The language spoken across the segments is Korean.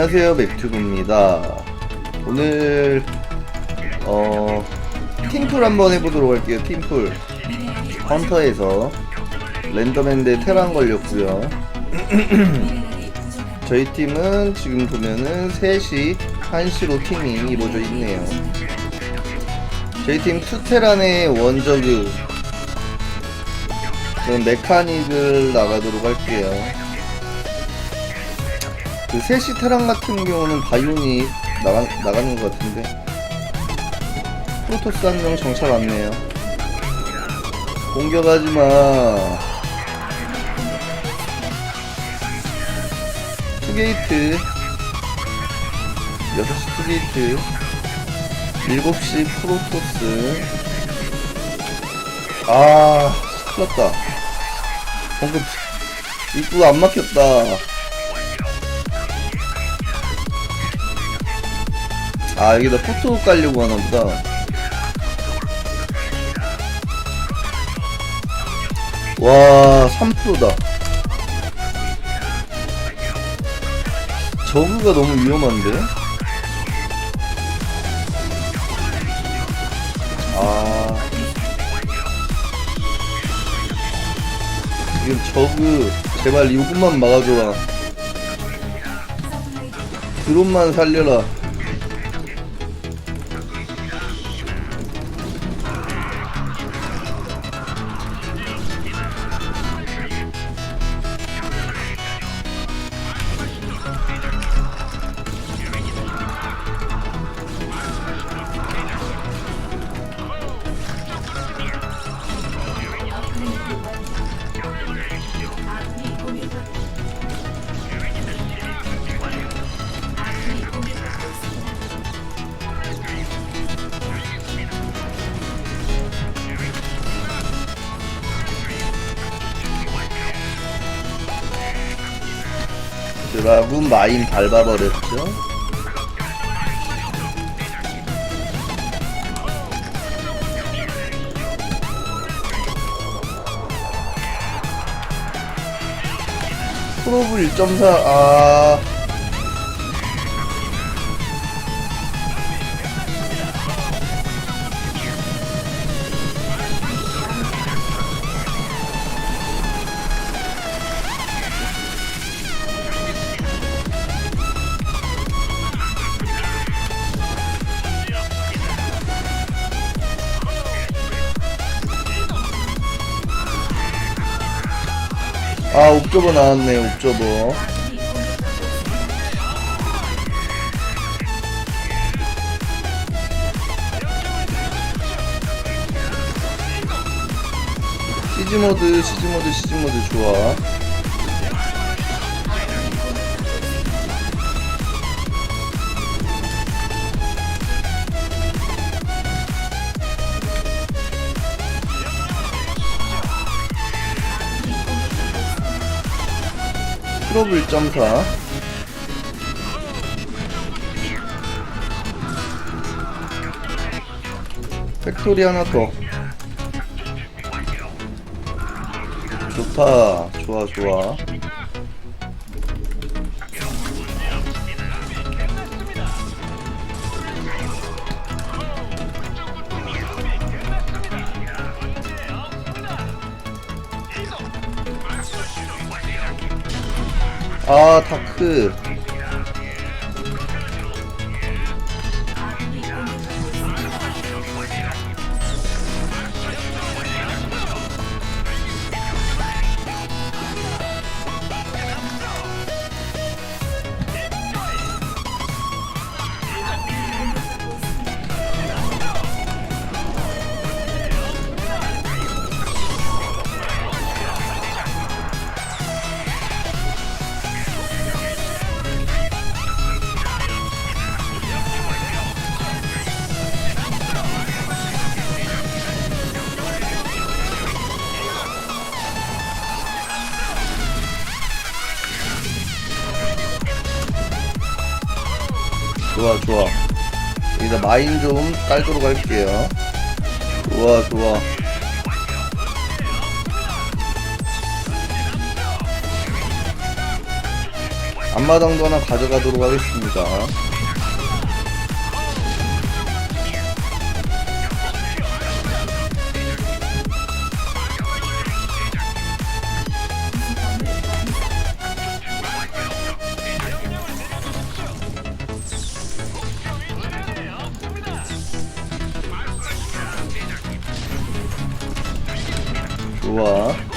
안녕하세요 맥튜브입니다. 오늘 어 팀풀 한번 해보도록 할게요 팀풀. 헌터에서 랜덤핸드 테란 걸렸고요. 저희 팀은 지금 보면은 3시 1시로 팀이 이루어져 있네요. 저희 팀 투테란의 원저그. 그럼 메카닉을 나가도록 할게요 그 셋시 테란 같은 경우는 바이온이 나가, 나가는 것 같은데. 프로토스 한 명 정찰 왔네요. 공격하지마. 투게이트. 6시 투게이트. 7시 프로토스. 아 큰일났다. 방금 입구 안 막혔다 아 여기다 포토 깔려고 하나보다. 와 3%다. 저그가 너무 위험한데? 아. 지금 저그 제발 이것만 막아줘라. 드론만 살려라 드라군 마인 밟아버렸죠? 프로브 1.4 아... 아 옵저버 나왔네 옵저버. 시즈모드 시즈모드 시즈모드 좋아 프로브 1.4 팩토리 하나 더. 좋다. 좋아 좋아 아 다크 좋아 좋아. 여기다 마인 좀 깔도록 할게요. 좋아 좋아. 앞마당도 하나 가져가도록 하겠습니다. 좋아.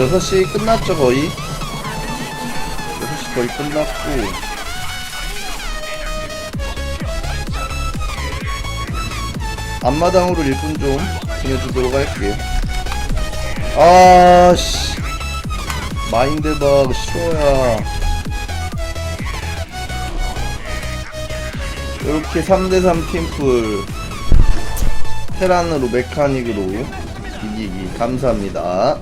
여섯 시 끝났죠 거의? 여섯 시 거의 끝났고. 앞마당으로 1분 좀 보내주도록 할게요. 아씨. 마인드박 쇼야. 이렇게 3대3 팀플. 테란으로 메카닉으로 이기기 감사합니다